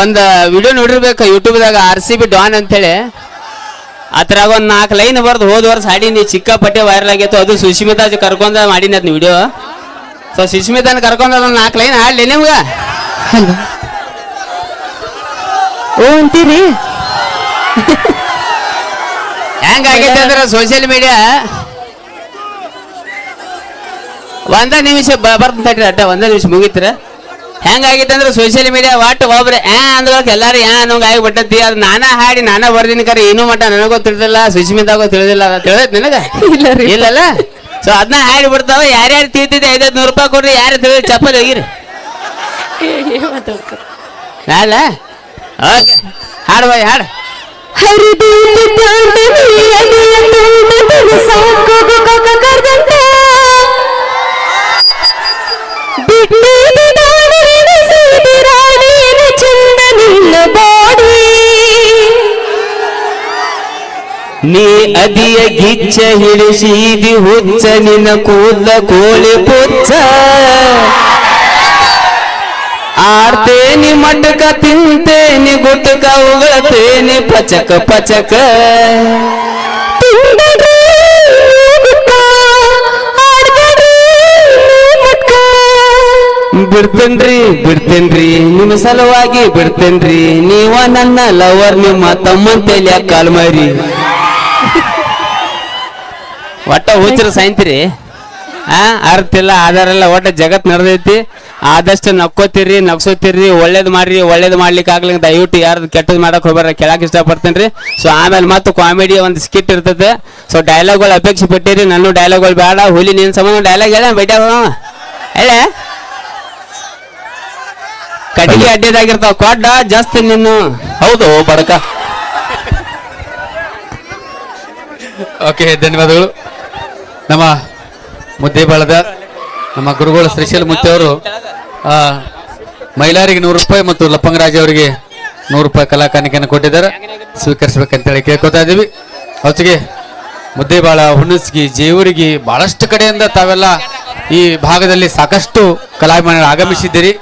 ಒಂದು ವಿಡಿಯೋ ನೋಡಿರ್ಬೇಕು ಯೂಟ್ಯೂಬ್ದಾಗ ಆರ್ ಸಿ ಬಿ ಡಾನ್ ಅಂತೇಳಿ. ಅದ್ರಾಗ ಒಂದು ನಾಲ್ಕು ಲೈನ್ ಬರ್ದು ಹೋದ ವರ್ಷ ಹಾಡಿನಿ ಸಿಕ್ಕಾಪಟ್ಟೆ ವೈರಲ್ ಆಗಿತ್ತು ಅದು ಸುಶ್ಮಿತಾ ಕರ್ಕೊಂಡ ಮಾಡೀನಿ ವಿಡಿಯೋ. ಸೊ ಸುಶ್ಮಿತಾನ ಕರ್ಕೊಂಡ ಒಂದು ನಾಲ್ಕು ಲೈನ್ ಹಾಡ್ಲಿ ನಿಮ್ಗೆ. ಓ ಅಂತೀರಿ? ಹೆಂಗಾಗೈತೆ ಅಂದ್ರೆ ಸೋಷಿಯಲ್ ಮೀಡಿಯಾ ಒಂದ ನಿಮಿಷ ಬರ್ತಾ ಅಡ್ಡ ಒಂದ ನಿಮಿಷ ಮುಗಿತ್ರ. ಹೆಂಗಾಗೈತೆ ಅಂದ್ರೆ ಸೋಷಿಯಲ್ ಮೀಡಿಯಾ ಒಟ್ಟು ಒಬ್ರು ಯಾ ಅಂದ್ಬೇಕು ಎಲ್ಲಾರು ಯಾ ಅನ್ನೋಂಗ ಆಗಿಬಿಟ್ಟತಿ ಅದು ನಾನಾ ಹಾಡಿ ನಾನಾ ಬರ್ದಿನಿ ಕರೆ ಇನ್ನೂ ಮಟ್ಟ ನನಗೂ ತಿಳಿದಿಲ್ಲ ಸುಷ್ಮಿತಾಗೂ ತಿಳಿದಿಲ್ಲ ತಿಳಿದೈತಿ ನಿನಗ? ಇಲ್ಲ ರೀ. ಇಲ್ಲಲ್ಲ? ಸೊ ಅದನ್ನ ಹಾಡಿ ಬಿಡ್ತಾವ ಯಾರ್ಯಾರು ತಿಳಿತಿದ್ದೆ ಐದೈದು ನೂರು ರೂಪಾಯಿ ಕೊಡ್ರಿ ಯಾರು ತಿಳಿದ ಚಪ್ಪಲ್ ಹೋಗಿರಿ? ಅಲ್ಲ? ಓಕೆ. ಹಾಡು ಬಾಯ್ ಹಾಡು. ಸಾಕು ಬಾಡಿ ನೀ ಅದಿಯ ಗಿಚ್ಚ ಹಿಡಿಸಿದಿ ಹುಚ್ಚ, ನಿನ್ನ ಕೂದಲ ಕೋಳಿ ಪುಚ್ಚ. ಆರ್ತೇನಿ ಮಟಕ, ತಿಂತೇನಿ ಗುಟಕ, ಉಗಳತೇನಿ ಪಚಕ ಪಚಕ. ಬಿಡ್ತೇನ್ರಿ ಬಿಡ್ತೇನ್ರಿ. ನಿಮ್ಮ ಸಲುವಾಗಿ ಬಿಡ್ತೇನ್ರಿ. ನೀವ ನನ್ನ ಲವರ್ ನಿಮ್ಮ ತಮ್ಮಂತೇಲಿ ಕಾಲ್ ಮಾರಿ ಒಟ್ಟ ಹುಚ್ಚರು ಸಾಯ್ತಿರಿ? ಆ, ಅರ್ಥ ಇಲ್ಲ, ಆಧಾರ ಇಲ್ಲ, ಒಟ್ಟ ಜಗತ್ ನಡೆದೈತಿ. ಆದಷ್ಟು ನಕ್ಕೋತೀರಿ, ನಗ್ಸೋತೀರಿ, ಒಳ್ಳೇದು ಮಾಡ್ರಿ, ಒಳ್ಳೇದು ಮಾಡ್ಲಿಕ್ಕೆ ಆಗ್ಲಿಕ್ಕೆ ದಯವಿಟ್ಟು ಯಾರು ಕೆಟ್ಟದ್ ಮಾಡಕ್ ಹೋಗ್ಬಾರ ಕೆಳಕ್ಕೆ ಇಷ್ಟಪಡ್ತೇನೆ ರೀ ಸೊ ಆಮೇಲೆ ಮತ್ತು ಕಾಮಿಡಿ ಒಂದು ಸ್ಕಿಟ್ ಇರ್ತದೆ. ಸೊ ಡೈಲಾಗ್ಗಳು ಅಪೇಕ್ಷೆ ಪಟ್ಟಿರಿ, ನನ್ನ ಡೈಲಾಗ್ಗಳು ಬೇಡ, ಹುಲಿ ನೀನು ಸಂಬಂಧ ಡೈಲಾಗ್ ಹೇಳ ಬೇಟ ಹೇಳ. ಕಟ್ಟಿಗೆ ಅಡ್ಡದಾಗಿರ್ತಾವ. ಕೊಡ್ಡ ಜಾಸ್ತಿ ನಿನ್ನು. ಹೌದು ಬಡಕ. ಓಕೆ ಧನ್ಯವಾದಗಳು. ನಮ್ಮ ಮುದ್ದೇಬಾಳದ ನಮ್ಮ ಗುರುಗಳು ಶ್ರೀಶೈಲ ಮುತ್ತೆ ಅವರು ಆ, ಮಹಿಳೆಯರಿಗೆ ನೂರು ರೂಪಾಯಿ ಮತ್ತು ಲಪ್ಪಂಗರಾಜ್ ಅವರಿಗೆ ನೂರು ರೂಪಾಯಿ ಕಲಾ ಕಾಣಿಕೆಯನ್ನು ಕೊಟ್ಟಿದ್ದಾರೆ. ಸ್ವೀಕರಿಸಬೇಕಂತೇಳಿ ಕೇಳ್ಕೊತಾ ಇದ್ದೀವಿ. ಹೊತ್ತಿಗೆ ಮುದ್ದೇಬಾಳ ಹುಣಸ್ಗಿ ಜೇವರಿಗೆ ಬಹಳಷ್ಟು ಕಡೆಯಿಂದ ತಾವೆಲ್ಲ ಈ ಭಾಗದಲ್ಲಿ ಸಾಕಷ್ಟು ಕಲಾಭಿಮಾನಿಗಳು ಆಗಮಿಸಿದ್ದೀರಿ.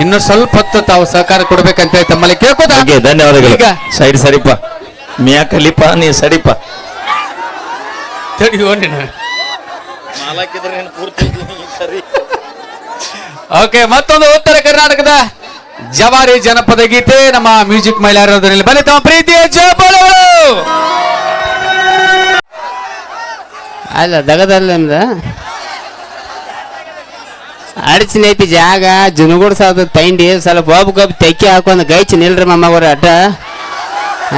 ಇನ್ನು ಸ್ವಲ್ಪ ಹೊತ್ತು ತಾವು ಸಹಕಾರ ಕೊಡ್ಬೇಕಂತೇಳಿ ತಮ್ಮಲ್ಲಿ ಕೇಳ್ಕೊತಾ ಹಾಗೆ ಧನ್ಯವಾದಗಳು. ಈಗ ಸೈಡ್ ಸರಿಪ ಮಿಯಾ ಕಲಿಪ ನೀ ಸರಿಪ ತಡಿಯೋ ನೀನು ಓಕೆ ಮತ್ತೊಂದು ಉತ್ತರ ಕರ್ನಾಟಕದ ಜವಾರಿ ಜನಪದ ಗೀತೆ ನಮ್ಮ ಮ್ಯೂಸಿಕ್ ಮಹಿಳೆಯರಲ್ಲಿ ಬನ್ನಿ ತಮ್ಮ ಪ್ರೀತಿಯ ಜಯಪಾಲಗಳು ಅಲ್ಲ ದಗದಲ್ಲ ನಿಮ್ದ ಅಡಚಿನ ಐತಿ ಜಾಗ, ಜುನುಗುಡ್ ಸಾದ ತೈಂಡಿ, ಸ್ವಲ್ಪ ಒಬ್ಬ ಗಬ್ ತೆಕ್ಕಿ ಹಾಕೊಂಡು ಗೈಚಿ ನಿಲ್ರಿ ಮಮ್ಮಗವ್ರ ಅಟ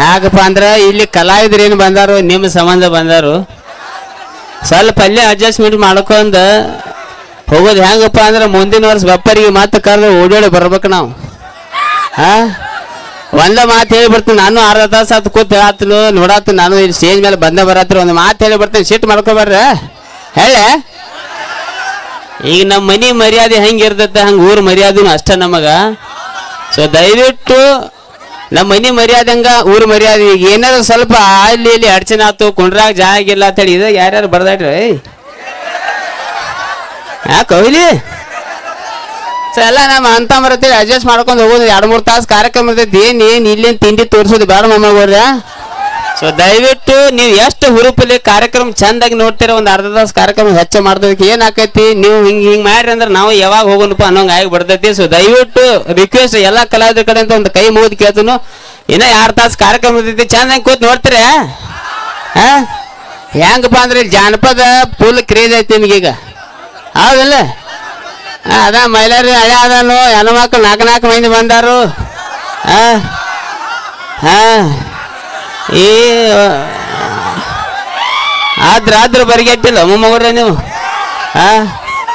ಯಾಕಪ್ಪ ಅಂದ್ರೆ ಇಲ್ಲಿ ಕಲಾವಿದ್ರೇನು ಏನು ಬಂದಾರು, ನಿಮ್ಮ ಸಂಬಂಧ ಬಂದಾರು. ಸ್ವಲ್ಪ ಅಲ್ಲೇ ಅಡ್ಜಸ್ಟ್ಮೆಂಟ್ ಮಾಡ್ಕೊಂಡು ಹೋಗೋದು ಹೆಂಗಪ್ಪ ಅಂದ್ರೆ ಮುಂದಿನ ವರ್ಷ ಬಪ್ಪರಿಗೆ ಮತ್ತೆ ಕರೆದು ಓಡೋಡಿ ಬರ್ಬೇಕು ನಾವು. ಹಾ ಒಂದ ಮಾತು ಹೇಳಿ ಬರ್ತೀನಿ, ನಾನು ಅರ್ಧ ತಾಸು ಹತ್ತು ಕೂತ್ ಹೇಳ್ತಲು ನೋಡಾತು ನಾನು ಇಲ್ಲಿ ಸ್ಟೇಜ್ ಮೇಲೆ ಬಂದ ಬರತ್ರ ಒಂದು ಮಾತು ಹೇಳಿ ಬರ್ತೀನಿ ಸಿಟ್ಟು ಮಾಡ್ಕೊಬಾರ್ರ ಹೇಳೆ? ಈಗ ನಮ್ಮ ಮನೆ ಮರ್ಯಾದೆ ಹೆಂಗೆ ಇರ್ತೈತೆ ಹಂಗೆ ಊರ ಮರ್ಯಾದೆನೂ ಅಷ್ಟೇ ನಮಗ. ಸೊ ದಯವಿಟ್ಟು ನಮ್ಮ ಮನೆ ಮರ್ಯಾದೆ ಹಂಗ, ಊರ ಮರ್ಯಾದೆ. ಈಗ ಏನಾದ್ರು ಸ್ವಲ್ಪ ಅಲ್ಲಿ ಇಲ್ಲಿ ಅಡಚಣೆ ಆಯ್ತು ಕುಂಡ್ರಾಗ ಜಾಗ ಅಂತ ಅಂತೇಳಿ ಇದು ಯಾರ್ಯಾರು ಬರ್ದಾಡ್ರಿ ಯಾಕೆ ಕೊಹ್ಲಿ ಸೊ ಎಲ್ಲ ನಮ್ಮ ಅಂತ ಬರತ್ತೀವಿ ಅಡ್ಜಸ್ಟ್ ಮಾಡ್ಕೊಂಡು ಹೋಗೋದು. ಎರಡು ಮೂರು ತಾಸು ಕಾರ್ಯಕ್ರಮ ಇರ್ತೈತಿ. ಏನು ಏನು ಇಲ್ಲಿ ತಿಂಡಿ ತೋರಿಸೋದು ಬೇಡ ಮಮ್ಮಗೋರ್ಯ ಸೊ ದಯವಿಟ್ಟು ನೀವು ಎಷ್ಟು ಹುರುಪಲ್ಲಿ ಕಾರ್ಯಕ್ರಮ ಚಂದಾಗಿ ನೋಡ್ತೀರ ಒಂದು ಅರ್ಧ ತಾಸು ಕಾರ್ಯಕ್ರಮ ಹೆಚ್ಚು ಏನು ಆಕೈತಿ? ನೀವು ಹಿಂಗೆ ಹಿಂಗೆ ಮಾಡ್ರಿ ಅಂದ್ರೆ ನಾವು ಯಾವಾಗ ಹೋಗೋಣಪ್ಪ ಅನ್ನೋಂಗೆ ಆಗಿ ಬಿಡ್ತೈತಿ. ಸೊ ದಯವಿಟ್ಟು ರಿಕ್ವೆಸ್ಟ್ ಎಲ್ಲ ಕಲಾವಿದ್ರ ಕಡೆ ಅಂತ ಒಂದು ಕೈ ಮುಗಿದು ಕೇಳ್ತೀನು. ಇನ್ನೂ ಎರಡು ತಾಸು ಕಾರ್ಯಕ್ರಮ ಇರ್ತೈತಿ? ಚಂದಾಗಿ ಕೂತ್ ನೋಡ್ತೀರ? ಹಾ? ಹೆಂಗಪ್ಪ ಅಂದ್ರೆ ಜಾನಪದ ಫುಲ್ ಕ್ರೇಜ್ ಐತಿ ನಿಮಗೀಗ. ಹೌದಲ್ಲ? ಅದ ಮಹಿಳೆಯರು ಹಳೆ ಅದನು, ಹೆಣ್ಮಕ್ಳು ನಾಲ್ಕು ನಾಲ್ಕು ಮಂದಿ ಬಂದಾರು. ಹಾ? ಹಾ? ಈ ಆದ್ರೆ ಆದ್ರ ಬರಿಗೆಟ್ಟಿಲ್ಲ ಮೊಮ್ಮಗರ ನೀವು. ಹಾ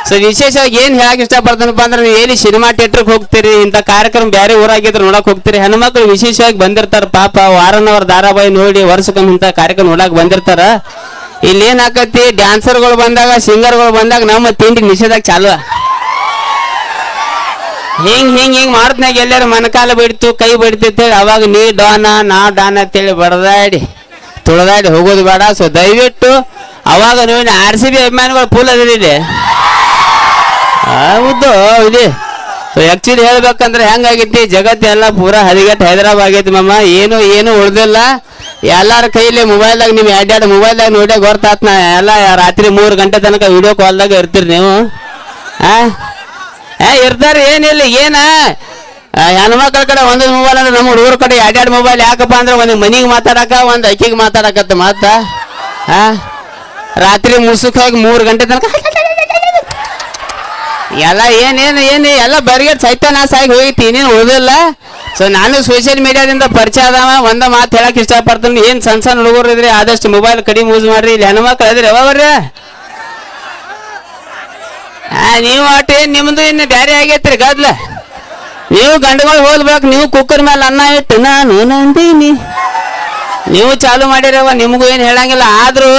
ಸೊ ವಿಶೇಷವಾಗಿ ಏನು ಹೇಳಕ್ ಇಷ್ಟಪಡ್ತಾನಪ್ಪ ಅಂದ್ರೆ ನೀವು ಎಲ್ಲಿ ಸಿನಿಮಾ ಥಿಯೇಟ್ರಿಗೆ ಹೋಗ್ತೀರಿ, ಇಂಥ ಕಾರ್ಯಕ್ರಮ ಬೇರೆ ಊರಾಗಿದ್ರೆ ನೋಡಕ್ ಹೋಗ್ತೀರಿ. ಹೆಣ್ಮಕ್ಳು ವಿಶೇಷವಾಗಿ ಬಂದಿರ್ತಾರ, ಪಾಪ ವಾರನವರ ಧಾರಾವಾಹಿ ನೋಡಿ ವರ್ಷಕ್ಕೊಮ್ಮೆ ಇಂಥ ಕಾರ್ಯಕ್ರಮ ನೋಡಕ್ ಬಂದಿರ್ತಾರ. ಇಲ್ಲಿ ಏನಾಕತಿ ಡ್ಯಾನ್ಸರ್ಗಳು ಬಂದಾಗ ಸಿಂಗರ್ಗಳು ಬಂದಾಗ ನಮ್ಮ ತಿಂಡಿ ನಿಷೇಧಕ್ಕೆ ಚಾಲು ಹಿಂಗ್ ಹಿಂಗ್ ಹಿಂಗ್ ಮಾಡ್ತ್ನಾಗ ಎಲ್ಲಾರು ಮನಕಾಲ ಬಿಡ್ತು, ಕೈ ಬಿಡ್ತಿತ್ತು ಅವಾಗ ನೀ ಡಾನ ನಾ ಡಾನ ಅಂತೇಳಿ ಬಡದಾಡಿ, ತುಳದಾಡಿ ಹೋಗೋದು ಬೇಡ. ಸೊ ದಯವಿಟ್ಟು ಅವಾಗ ನೀವು ಆರ್ ಸಿ ಬಿ ಅಭಿಮಾನಿಗಳು ಫುಲ್ ಇಲ್ಲಿ. ಹೌದು ಇದೆ ಆಕ್ಚುಲಿ ಹೇಳ್ಬೇಕಂದ್ರೆ ಹೆಂಗಾಗೈತಿ ಜಗತ್ತೆಲ್ಲ ಪೂರಾ ಹದಿಗೆಟ್ಟು ಹೈದರಾಬಾದ್ ಆಗೈತಿ ಮಮ್ಮ ಏನು ಏನು ಉಳ್ದಿಲ್ಲ. ಎಲ್ಲಾರ ಕೈಲಿ ಮೊಬೈಲ್ದಾಗ ನೀವು ಎರಡೆರಡು ಮೊಬೈಲ್ದಾಗ ನೋಡೇ ಗೊತ್ತಾತ್ನ ಎಲ್ಲ ರಾತ್ರಿ ಮೂರು ಗಂಟೆ ತನಕ ವಿಡಿಯೋ ಕಾಲ್ದಾಗ ಇರ್ತೀರಿ ನೀವು. ಏ ಇರ್ತಾರೆ ಏನಿಲ್ಲ ಏನ ಹೆಣ್ಮಕ್ಳ ಕಡೆ ಒಂದೊಂದು ಮೊಬೈಲ್ ಅಂದ್ರೆ ನಮ್ಮ ಹುಡುಗರ ಕಡೆ ಎರಡೆರಡು ಮೊಬೈಲ್ ಯಾಕಪ್ಪ ಅಂದ್ರೆ ಒಂದು ಮನಿಗೆ ಮಾತಾಡಕ, ಒಂದು ಅಕ್ಕಿಗೆ ಮಾತಾಡಕತ್ತ ಮತ್ತ ರಾತ್ರಿ ರಾತ್ರಿ ಹೋಗಿ ಮೂರು ಗಂಟೆ ತನಕ ಎಲ್ಲ ಏನೇನು ಏನು ಎಲ್ಲ ಬರಿಗೇಟ್ ಸೈತಾನಾಸ ಆಗಿ ಹೋಗೈತಿ, ಇನ್ನೇನು ಉಳಿದಿಲ್ಲ. ಸೊ ನಾನು ಸೋಷಿಯಲ್ ಮೀಡಿಯಾದಿಂದ ಪರಿಚಯ ಅದಾವ, ಒಂದ ಮಾತು ಹೇಳಕ್ ಇಷ್ಟಪಡ್ತೀನಿ. ಏನು ಸಣ್ಣ ಸಣ್ಣ ಹುಡುಗರು ಇದ್ರಿ ಆದಷ್ಟು ಮೊಬೈಲ್ ಕಡಿಮೆ ಯೂಸ್ ಮಾಡ್ರಿ. ಇಲ್ಲಿ ಹೆಣ್ಮಕ್ಳು ಇದ್ರಿ ಯಾವಾಗ್ರಿ ಆ ನೀವು ಆಟ ನಿಮ್ದು ಇನ್ನು ಬ್ಯಾರೆ ಆಗೈತ್ರಿ ಗದ್ಲ. ನೀವು ಗಂಡುಗಳು ಹೋಗ್ಬೇಕು ನೀವು ಕುಕ್ಕರ್ ಮೇಲೆ ಅನ್ನ ಇಟ್ಟು ನಾನು ನಂದೀನಿ. ನೀವು ಚಾಲು ಮಾಡಿರವ ನಿಮಗೂ ಏನು ಹೇಳಂಗಿಲ್ಲ. ಆದರೂ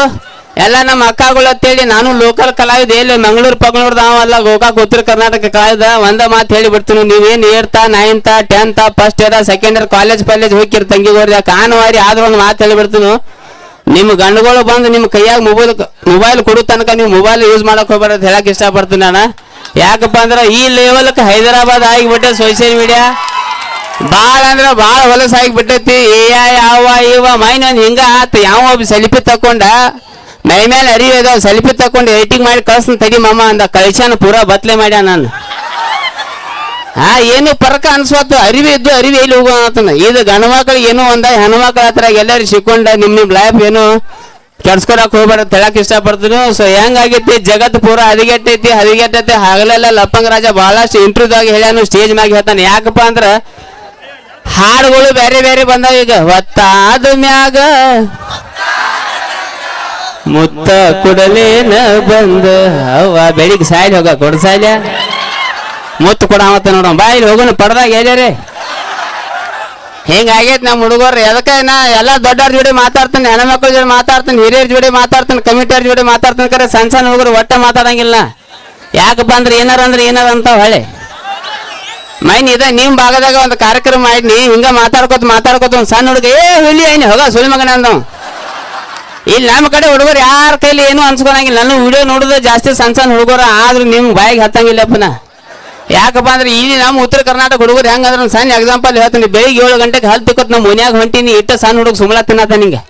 ಎಲ್ಲ ನಮ್ಮ ಅಕ್ಕಗಳು ಅಂತೇಳಿ ನಾನು ಲೋಕಲ್ ಕಲಾವಿದ, ಎಲ್ಲಿ ಮಂಗಳೂರು ಪಂಗಳೂರ್ದಾವಲ್ಲ ಗೋಕಾಕ್, ಉತ್ತರ ಕರ್ನಾಟಕ ಕಲಾವಿದ, ಒಂದ ಮಾತು ಹೇಳಿ ಬಿಡ್ತೀನಿ ನೀವೇನು eighth ninth tenth first year second year college ಪಾಲೇಜ್ ಹೋಗಿರ್ ತಂಗಿಗೋರ್ದ, ಕಾನುವಾರಿ ಆದ್ರೂ ಒಂದು ಮಾತು ಹೇಳಿ ನಿಮ್ಮ ಗಂಡುಗಳು ಬಂದು ನಿಮ್ಮ ಕೈಯಾಗ ಮೊಬೈಲ್ ಮೊಬೈಲ್ ಕೊಡೋ ತನಕ ನೀವು ಮೊಬೈಲ್ ಯೂಸ್ ಮಾಡಕ್ ಹೋಗ್ಬಾರ್ದು ಹೇಳಕ್ ಇಷ್ಟಪಡ್ತೀನಿ ನಾನು. ಯಾಕಪ್ಪ ಅಂದ್ರೆ ಈ ಲೆವೆಲ್ಕ್ ಹೈದರಾಬಾದ್ ಆಗಿಬಿಟ್ಟೆ ಸೋಷಿಯಲ್ ಮೀಡಿಯಾ ಭಾಳ ಅಂದ್ರೆ ಭಾಳ ಹೊಲಸ ಆಗಿಬಿಟ್ಟೈತಿ. ಏ ಯಾವ ಇವ ಮೈನ್ ಹಿಂಗ ಆತ. ಯಾವ ಒಬ್ಬ ಸೆಲ್ಫಿ ತಕೊಂಡ, ಮೈ ಮೇಲೆ ಅರಿವೇದ ಸೆಲ್ಫಿ ತಕೊಂಡು ಎಡಿಟಿಂಗ್ ಮಾಡಿ ಕಳ್ಸನ್ ತಡಿ ಮಾಮ ಅಂದ. ಕಳಿಸ್ಯಾನ ಪೂರಾ ಬತ್ಲೆ ಮಾಡ್ಯ ನಾನು. ಹಾ ಏನು ಪರಕ ಅನ್ಸ್ವತ್ತು? ಅರಿವಿ ಇದ್ದು ಅರಿವಿ ಇಲ್ಲಿ ಹೋಗೋಣ ಇದು ಗಂಡು ಮಕ್ಳಿಗೆ ಏನೋ ಒಂದ ಹೆಣ್ಮಕ್ಳ ಹತ್ರ ಎಲ್ಲರೂ ಸಿಕ್ಕೊಂಡ ನಿಮ್ ನಿಮ್ ಲೈಫ್ ಏನು ಕೆಡ್ಸ್ಕೊಳಕ್ ಹೋಗ್ಬಾರ ತೆಳಕ್ ಇಷ್ಟಪಡ್ತೀನಿ ಸೊ ಹೆಂಗಾಗೈತಿ? ಜಗತ್ ಪೂರ ಹದಿಗೆಟ್ಟೈತಿ ಹದಿಗೆಟ್ಟೈತಿ. ಹಗಲೆಲ್ಲ ಲಪ್ಪಂಗ ರಾಜ ಬಹಳಷ್ಟು ಇಂಟರ್ವ್ಯೂದಾಗ ಹೇಳ್ಯಾನು ಸ್ಟೇಜ್ ಮ್ಯಾಗ ಹೇಳ್ತಾನೆ. ಯಾಕಪ್ಪ ಅಂದ್ರ ಹಾಡುಗಳು ಬೇರೆ ಬೇರೆ ಬಂದಾವ ಈಗ. ಒತ್ತಾದ ಮ್ಯಾಗ ಮುತ್ತ ಕುಡಲೇನ ಬಂದ ಅವ್ವ ಬೆಳಿಗ್ಗೆ ಸಾಯ್ಲಿ ಹೋಗ ಕೊಡ ಮುತ್ತು ನೋಡೋ. ನೋಡೋಣ ಇಲ್ಲಿ ಹೋಗೋಣ, ಪಡ್ದಾಗ ಎಲ್ಲರೇ ಹಿಂಗಾಗೈತೆ ನಮ್ಮ ಹುಡುಗರು. ಅದಕ್ಕೆ ನಾ ಎಲ್ಲ ದೊಡ್ಡವ್ರ ಜೋಡಿ ಮಾತಾಡ್ತಾನೆ, ಹೆಣ್ಮಕ್ಳ ಜೋಡಿ ಮಾತಾಡ್ತಾನೆ, ಹಿರಿಯರ ಜೋಡಿ ಮಾತಾಡ್ತಾನೆ, ಕಮಿಟಿಯವ್ರ ಜೋಡಿ ಮಾತಾಡ್ತಾನೆ ಕರೆ, ಸಣ್ಣ ಸಣ್ಣ ಹುಡುಗರು ಒಟ್ಟ ಮಾತಾಡಂಗಿಲ್ಲ. ಯಾಕಪ್ಪ ಅಂದ್ರೆ ಏನಾರ ಅಂದ್ರೆ ಏನಾರ ಅಂತ ಹೊಳೆ. ಮೈನ್ ಇದೆ, ನಿಮ್ ಭಾಗದಾಗ ಒಂದು ಕಾರ್ಯಕ್ರಮ ಮಾಡಿದ್ನಿ ಹಿಂಗ ಮಾತಾಡ್ಕೊತ ಮಾತಾಡ್ಕೊತ ಒಂದು ಸಣ್ಣ ಹುಡುಗ, ಏ, ಹುಲಿ ಐನಿ ಹೋಗ ಸುಳಿ ಮಗನ ಅಂದವ್. ಇಲ್ಲಿ ನಮ್ಮ ಕಡೆ ಹುಡುಗರು ಯಾರ ಕೈಲಿ ಏನು ಅನ್ಸ್ಕೊಳಂಗಿಲ್ಲ. ನಾನು ವಿಡಿಯೋ ನೋಡಿದ್ರೆ ಜಾಸ್ತಿ ಸಣ್ಣ ಸಣ್ಣ ಹುಡುಗರು, ಆದ್ರೂ ನಿಮ್ ಬಾಯಿಗೆ ಹತ್ತಂಗಿಲ್ಲಪ್ಪನ ಯಾಕಪ್ಪ ಅಂದ್ರೆ ಇಲ್ಲಿ ನಮ್ಮ ಉತ್ತರ ಕರ್ನಾಟಕ ಹುಡುಗರು ಹೆಂಗಂದ್ರೆ ಸಣ್ಣ ಎಕ್ಸಾಂಪಲ್ ಹೇಳ್ತೀನಿ. ಬೆಳಿಗ್ಗೆ ಏಳು ಗಂಟೆಗೆ ಹಲ್ ತಿಕ್ಕೊತ್ ನಮ್ಮ ಮನ್ಯಾಗ ಹೊಂಟಿನಿ, ಇಟ್ಟ ಸಣ್ಣ ಹುಡುಗ ಸುಮಲ ತಿನ್ನತ ನಿಂಗೆ.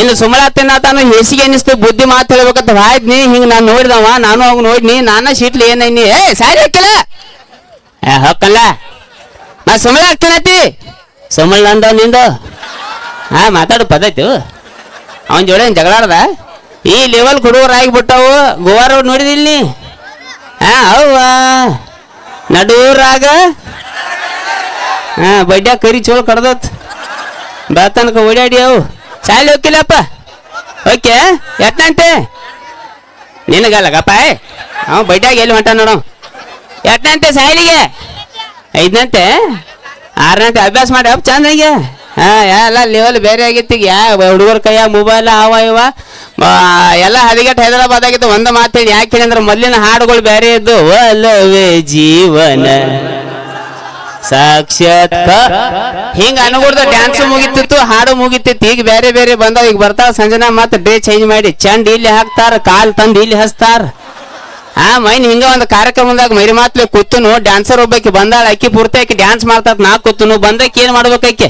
ಇನ್ನು ಸುಮಲ ತಿನ್ನತಾನು ಹೇಸಿಗೆ ಅನಿಸ್ತು ಬುದ್ಧಿ ಮಾತು ಹೇಳ್ಬೇಕಂತ ಆಯ್ತು ಹಿಂಗೆ ನಾನು ನೋಡಿದವ, ನಾನು ಅವಾಗ ನೋಡಿನಿ, ನಾನ ಶೀಟ್ಲಿ ಏನೈನಿ ಏ, ಸಾರಿ ಹಾಕಿಲ್ಲ ಏ ಹಾಕಲ್ಲ ನಾ ಸುಮಲ ಹಾಕ್ತೀನತಿ ಸುಮಲ್ ನಂದ ನಿಂದು. ಹಾ, ಮಾತಾಡು ಪದ್ಧತಿ. ಅವನ ಜೋಡಿ ಜಗಳಾಡ್ದ? ಈ ಲೆವೆಲ್ ಹುಡುಗರು ಆಗಿಬಿಟ್ಟವು ಗೋವಾ ರೋಡ್ ನೋಡಿದಿಲ್ಲ ನೀ? ಅವ್ವ. ನಡೂರಾಗ ಹಾ ಬಡ್ಡ್ಯಾಗ ಕರಿ ಚೋಳ ಕಡ್ದತ್. ಬಾ ತನಕ ಓಡಾಡಿ ಅವು. ಶಾಲೆ ಹೋಗಿಲ್ಲಪ್ಪ ಓಕೆ ಎಟ್ಟಂತೆ ನಿನಗಲ್ಲಗಪ್ಪ ಅವ ಬಡ್ಡ್ಯಾಗ ಎಲ್ಲಿ ಹೊಂಟ ನೋಡು ಎಟ್ಟಂತೆ ಶಾಲಿಗೆ. ಐದನಂತೆ. ಆರನಂತೆ, ಅಭ್ಯಾಸ ಮಾಡಿ, ಅಪ್ ಚಂದಂಗೆ ಹಾ ಎಲ್ಲ ಲೆವೆಲ್ ಬೇರೆ ಆಗಿತ್ತು ಈಗ. ಯಾ, ಹುಡುಗರ ಕೈಯಾಗ ಮೊಬೈಲ್ ಅವ ಇವ. ಎಲ್ಲ ಹದಿಗೆಟ್ಟು ಹೈದರಾಬಾದ್ ಆಗಿತ್ತು ಒಂದ ಮಾತೇಳಿ ಯಾಕೆ ಅಂದ್ರೆ ಮೊದಲಿನ ಹಾಡುಗಳು ಬೇರೆ ಇದ್ದು, ಒಲವೇ ಜೀವನ. ಸಾಕ್ಷಾತ್ ಹಿಂಗ ಅನುಗುಡ್ದ ಡ್ಯಾನ್ಸ್ ಮುಗಿತಿತ್ತು, ಹಾಡು ಮುಗಿತಿತ್ತು. ಈಗ ಬೇರೆ ಬೇರೆ ಬಂದಾವ. ಈಗ ಬರ್ತಾವ ಸಂಜನಾ ಮತ್ತೆ ಡೇ ಚೇಂಜ್ ಮಾಡಿ. ಚಂಡ್ ಇಲ್ಲಿ ಹಾಕ್ತಾರ, ಕಾಲ್ ತಂದು ಇಲ್ಲಿ ಹಸ್ತಾರ ಆ, ಮೈನ್ ಹಿಂಗ ಒಂದು ಕಾರ್ಯಕ್ರಮದಾಗ ಮೈರಿ ಮಾತ್ಲೆ ಕೂತನು ಡ್ಯಾನ್ಸರ್ ಒಬ್ಬಾಕಿ ಬಂದಾಳ ಅಕ್ಕಿ ಪೂರ್ತಿ ಆಕಿ ಡ್ಯಾನ್ಸ್ ಮಾಡ್ತಾರ ನಾ ಕೂತುನು ಬಂದಕ್ಕೆ ಏನ್ ಮಾಡ್ಬೇಕಾಕಿ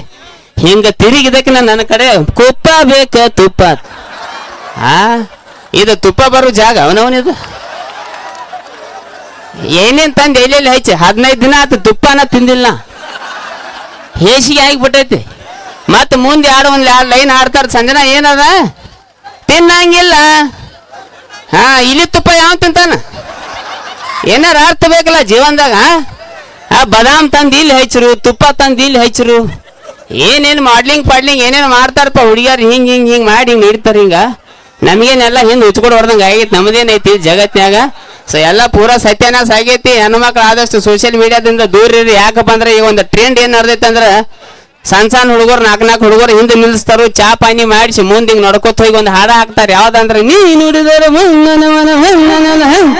ಹಿಂಗ ತಿರುಗಿದಕ್ಕೆ ನನ್ನ ಕಡೆ, ಕುಪ್ಪ ಬೇಕ ತುಪ್ಪ. ಆ? ಇದು ತುಪ್ಪ ಬರೋ ಜಾಗ ಅವನವನಿದು ಏನೇನು ತಂದು ಎಲ್ಲೆಲ್ಲಿ ಹಚ್ಚಿ ಹದಿನೈದು ದಿನ ಆತು ತುಪ್ಪನ ತಿಂದಿಲ್ಲ. ಹೇಸಿಗೆ ಆಗಿಬಿಟ್ಟೈತಿ. ಮತ್ತೆ ಮುಂದೆ ಯಾರು ಒಂದು ಲೈನ್ ಆಡ್ತಾರೆ ಸಂಜನ, ಏನದ? ತಿನ್ನಂಗಿಲ್ಲ. ಹಾ, ಇಲ್ಲಿ ತುಪ್ಪ ಯಾವ ತಿಂತಾನ? ಏನಾರ ಅರ್ಥ ಬೇಕಲ್ಲ ಜೀವನದಾಗ, ಆ? ಬದಾಮ್ ತಂದು ಇಲ್ಲಿ ಹಚ್ಚರು ತುಪ್ಪ ತಂದು ಇಲ್ಲಿ ಹಚ್ಚರು ಏನೇನು ಮಾಡ್ಲಿಂಗ್ ಪಾಡ್ಲಿಂಗ್ ಏನೇನು ಮಾಡ್ತಾರಪ್ಪ ಹುಡುಗಿಯರು? ಹಿಂಗೆ ಹಿಂಗೆ ಹಿಂಗೆ ಮಾಡಿ ಹಿಂಗೆ ಇಡ್ತಾರೆ ಹಿಂಗ. ನಮಗೇನೆಲ್ಲ ಹಿಂದೆ ಉಚ್ಕೊಡ್ ಹೊಡ್ದಂಗೆ ಆಗೈತಿ, ನಮ್ದೇನೈತಿ ಜಗತ್ನ್ಯಾಗ ಸೊ ಎಲ್ಲ ಪೂರ ಸತ್ಯನಾಶ ಆಗೈತಿ. ಹೆಣ್ಮಕ್ಳು ಆದಷ್ಟು ಸೋಷಿಯಲ್ ಮೀಡಿಯಾದಿಂದ ದೂರ ಇರಿ. ಯಾಕಪ್ಪ ಅಂದ್ರೆ ಈಗ ಒಂದು ಟ್ರೆಂಡ್ ಏನು ನಡೆದೈತೆ ಅಂದ್ರೆ ಸಣ್ಣ ಸಣ್ಣ ಹುಡುಗರು, ನಾಲ್ಕು ನಾಲ್ಕು ಹುಡುಗರು ಹಿಂದೆ ನಿಲ್ಲಿಸ್ತಾರು, ಚಾ ಪಾನಿ ಮಾಡಿಸಿ ಮುಂದೆ ಹಿಂಗೆ ನಡ್ಕೊತ ಹೋಗಿ ಒಂದು ಹಾಡ ಹಾಕ್ತಾರೆ. ಯಾವ್ದಂದ್ರೆ, ನೀ ನುಡಿದರೆ ಹಂ.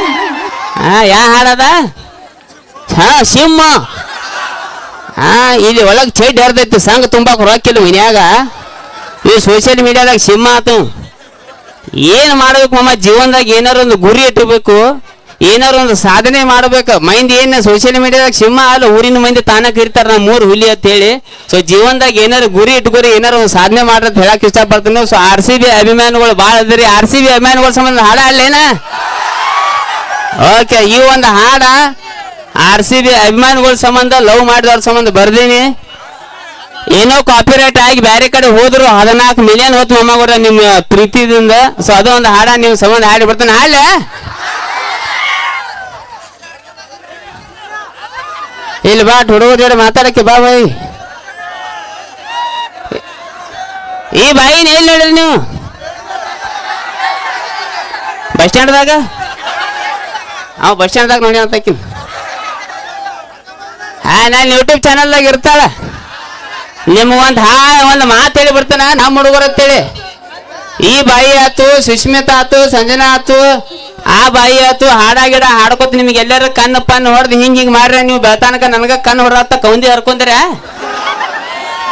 ಯಾ ಹಾಡದ ಹಾ, ಸಿಂಹ. ಹಾ ಇಲ್ಲಿ ಒಳಗೆ ಚೈಟ್ ಹರಿದೈತಿ. ಸಂಘ ತುಂಬಾಕ್ ರೊಕ್ಕಿಲ್ಲ ಮನ್ಯಾಗ. ಈ ಸೋಷಿಯಲ್ ಮೀಡಿಯಾದಾಗ ಸಿಂಹ ಆತು. ಏನು ಮಾಡ್ಬೇಕು ಮಮ್ಮ ಜೀವನದಾಗ ಏನಾರು ಒಂದು ಗುರಿ ಇಟ್ಟಬೇಕು ಏನಾರು ಒಂದು ಸಾಧನೆ ಮಾಡ್ಬೇಕು. ಮೈಂಡ್ ಏನ ಸೋಷಿಯಲ್ ಮೀಡಿಯಾದಾಗ ಸಿಂಹ ಅಲ್ಲ, ಊರಿನ ಮಂದಿ ತಾನಕ್ ಇರ್ತಾರೆ ನಾ ಮೂರು ಹುಲಿ ಅಂತ ಹೇಳಿ. ಸೊ ಜೀವನದಾಗ ಏನಾರು ಗುರಿ ಇಟ್ಕೊರಿ ಏನಾರು ಒಂದು ಸಾಧನೆ ಮಾಡ್ರಿ ಅಂತ ಹೇಳಕ್ ಇಷ್ಟಪಡ್ತೀನಿ ಸೊ ಆರ್ ಸಿ ಬಿ ಅಭಿಮಾನಿಗಳು ಭಾಳ ಅದ್ರಿ. ಆರ್ ಸಿ ಬಿ ಅಭಿಮಾನಿಗಳ ಸಂಬಂಧ ಹಾಡ ಅಲ್ಲೇನ? ಓಕೆ ಈ ಒಂದು ಹಾಡ ಆರ್ ಸಿ ಬಿ ಅಭಿಮಾನಿಗಳ ಸಂಬಂಧ ಲವ್ ಮಾಡಿದವ್ರ ಸಂಬಂಧ ಬರ್ದೀನಿ. ಏನೋ ಕಾಪಿರೈಟ್ ಆಗಿ ಬೇರೆ ಕಡೆ ಹೋದ್ರು ಹದಿನಾಲ್ಕು ಮಿಲಿಯನ್ ಹೊತ್ತು ಮೊಮ್ಮಗರ ನಿಮ್ಮ ಪ್ರೀತಿದಿಂದ. ಸೊ ಅದು ಒಂದು ಹಾಡ, ನೀವು ಸಂಬಂಧ ಹಾಡಿ ಬರ್ತಾನೆ. ಹಾಡ್ಲೆ? ಇಲ್ಲಿ ಬಾ ಹುಡುಗರ ಜೋಡಿ ಮಾತಾಡಕ್ಕೆ ಬಾ ಬಾಯಿ. ಈ ಬಾಯಿನ ಎಲ್ಲಿ ನೋಡ್ರಿ ನೀವು? ಬಸ್ ಸ್ಟ್ಯಾಂಡ್ದಾಗ? ಅವ್ ಬಸ್ ಸ್ಟ್ಯಾಂಡ್ದಾಗ ನೋಡಿ ಅಂತಕಿನ್ ಹಾ, ನಾನು ಯೂಟ್ಯೂಬ್ ಚಾನಲ್ದಾಗ ಇರ್ತಾಳ. ನಿಮ್ಮ ಒಂದು ಹಾ, ಒಂದು ಮಾತು ಹೇಳಿ ಬರ್ತಾನ ನಮ್ಮ ಹುಡುಗರು ಅಂತೇಳಿ. ಈ ಬಾಯಿ ಆತು, ಸುಷ್ಮಿತಾ ಆತು, ಸಂಜನಾ ಆತು, ಆ ಬಾಯಿ ಆತು, ಹಾಡ ಗಿಡ ಹಾಡ್ಕೊತ ನಿಮ್ಗೆ ಎಲ್ಲರ ಕಣ್ಣು ಪನ್ನು ಹೊಡೆದು ಹಿಂಗ್ ಹಿಂಗ್ ಮಾಡ್ರೆ, ನೀವು ಬೆಳ್ತಾನಕ ನನ್ಗ ಕಣ್ಣು ಹೊಡತ್ತ ಕೌಂದಿ ಹರ್ಕೊಂಡ್ರೆ?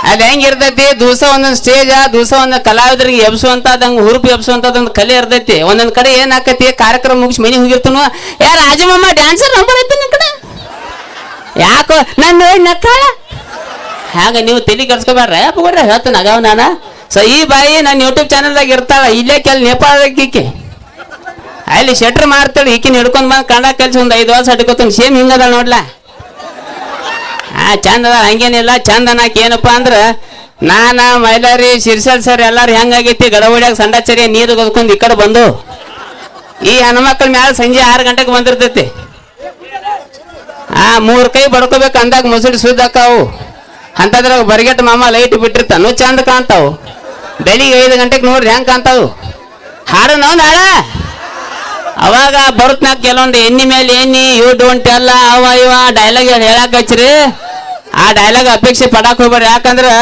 ಅಲ್ಲಿ ಹೆಂಗ್ ಇರ್ತೈತಿ? ದಿವಸ ಒಂದೊಂದು ಸ್ಟೇಜ ದಿವಸ ಒಂದೊಂದು ಕಲಾವಿದರಿಗೆ ಎಬ್ಸುವಂತದಂಗ ಹುರುಪು ಎಬ್ಸುವಂತದೊಂದು ಕಲೆ ಇರ್ತೈತಿ. ಒಂದೊಂದು ಕಡೆ ಏನ್ ಆಕತಿ? ಕಾರ್ಯಕ್ರಮ ಮುಗಿಸಿ ಮನೆ ಹೋಗಿರ್ತನು? ಯಾ ರಾಜಮಮ್ಮ ಡ್ಯಾನ್ಸರ್ ನಂಬರ್ ಐತಿ ಕಡೆ? ಯಾಕೋ, ನನ್ನ ನಕ್ಕಾಳ? ಹಾಗ ನೀವು ತಲೆ ಕೆಡ್ಸ್ಕೊಬೇಡ್ರ? ಬಿಡ್ರಿ ಹೇಳ್ತೀನಿ ನಾನು. ಸೊ ಈ ಬಾಯಿ ನನ್ನ ಯೂಟ್ಯೂಬ್ ಚಾನಲ್ದಾಗ ಇರ್ತಾಳ, ಇಲ್ಲೇ ಕೆಲ ನೇಪಾಳದಾಗ ಈಕೆ. ಅಲ್ಲಿ ಶೆಟ್ರ್ ಮಾಡ್ತಾಳೆ, ಈಕಿನ ಹಿಡ್ಕೊಂಡು ಬಂದು ಕನ್ನಡ ಕಲ್ಸಿ ಒಂದು ಐದು ವರ್ಷ ಹಡ್ಕೋತೀನಿ ಸೇಮ್ ಹಿಂಗದ ನೋಡ್ಲಾ. ಆ, ಚಂದ ಅದ ಹಂಗೇನಿಲ್ಲ, ಚಂದ ನಾಕ್ ಏನಪ್ಪ ಅಂದ್ರೆ, ನಾನ ಮೈಲಾರಿ, ಶಿರ್ಸಲ್ ಸರ್ ಎಲ್ಲಾರು ಹೆಂಗಾಗೈತಿ ಗಡವಡಿಯಾಗ ಸಂಡಾಚರಿ ನೀರು ಗೊದ್ಕೊಂಡು ಈ ಕಡೆ ಬಂದು. ಈ ಹೆಣ್ಮಕ್ಳ ಮ್ಯಾಲ ಸಂಜೆ ಆರು ಗಂಟೆಗೆ ಬಂದಿರ್ತೈತಿ. ಆ, ಮೂರು ಕೈ ಬಡ್ಕೋಬೇಕು ಅಂದಾಗ ಮುಸುಳಿ ಸುದ್ದಾಕಾವು. ಅಂತದ್ರಾಗ ಬರಿಗೆಟ್ ಮಾಮ ಲೈಟ್ ಬಿಟ್ಟಿರ್ತಾನು. ಚಂದ ಕಾಣ್ತಾವು. ಬೆಳಿಗ್ಗೆ ಐದು ಗಂಟೆಗೆ ನೋಡ್ರಿ ಹೆಂಗ್ ಕಾಣ್ತಾವು. ಹಾಡು ನಾವು ನಾಳ. ಅವಾಗ ಬರುತ್ನಾಗ ಕೆಲವೊಂದು ಎಣ್ಣಿ ಮೇಲೆ ಎಣ್ಣಿ ಯು ಡೋಂಟ್ ಎಲ್ಲ ಅವ ಇವ ಡೈಲಾಗ್ ಹೇಳಕ್ ಹಚ್ಚ್ರಿ? ಆ ಡೈಲಾಗ್ ಅಪೇಕ್ಷೆ ಪಡಾಕ್ ಹೋಗ್ಬೇಡ್ರಿ. ಯಾಕಂದ್ರೆ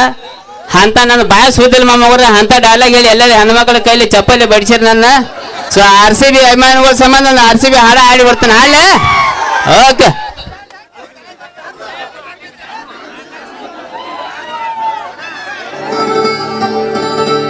ಅಂತ ನನ್ನ ಬಾಯ ಸೂದಿಲ್ಲ ಮಾಮವ್ರ ಅಂತ ಡೈಲಾಗ್ ಹೇಳಿ ಎಲ್ಲರೂ ಹೆಣ್ಮಕ್ಳ ಕೈಲಿ ಚಪ್ಪಲಿ ಬಡಿಸಿರ್ ನನ್ನ. ಸೊ ಆರ್ ಸಿ ಬಿ ಅಭಿಮಾನಿಗಳ ಸಂಬಂಧ ಆರ್ ಸಿ ಬಿ ಹಾಡ ಹಾಡಿ ಬರ್ತಾನೆ. ಹಾಳೆ ಓಕೆ